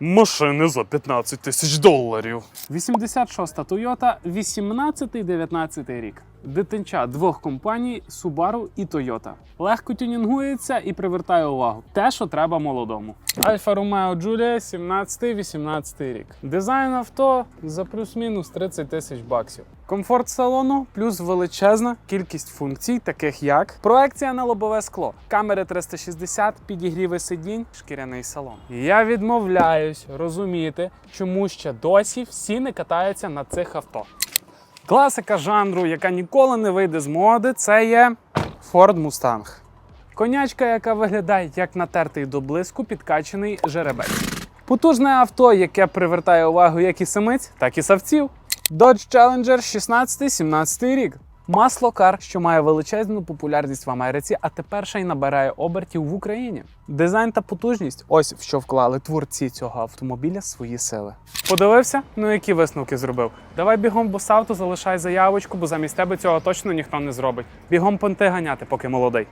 Машини за 15 тисяч доларів. 86-та Toyota, 18-19 рік. Дитинча двох компаній Subaru і Toyota. Легко тюнінгується і привертає увагу. Те, що треба молодому. Alfa Romeo Giulia, 17-18 рік. Дизайн авто за плюс-мінус 30 тисяч баксів. Комфорт салону плюс величезна кількість функцій, таких як проекція на лобове скло, камери 360, підігріви сидінь, шкіряний салон. Я відмовляюсь розуміти, чому ще досі всі не катаються на цих авто. Класика жанру, яка ніколи не вийде з моди, це є Ford Mustang. Конячка, яка виглядає як натертий до блиску підкачений жеребець. Потужне авто, яке привертає увагу як і самиць, так і савців. Dodge Challenger 16-17 рік. Масло кар, що має величезну популярність в Америці, а тепер ще й набирає обертів в Україні. Дизайн та потужність ось в що вклали творці цього автомобіля свої сили. Подивився? Ну які висновки зробив? Давай бігом босавту, залишай заявочку, бо замість тебе цього точно ніхто не зробить. Бігом понти ганяти, поки молодий.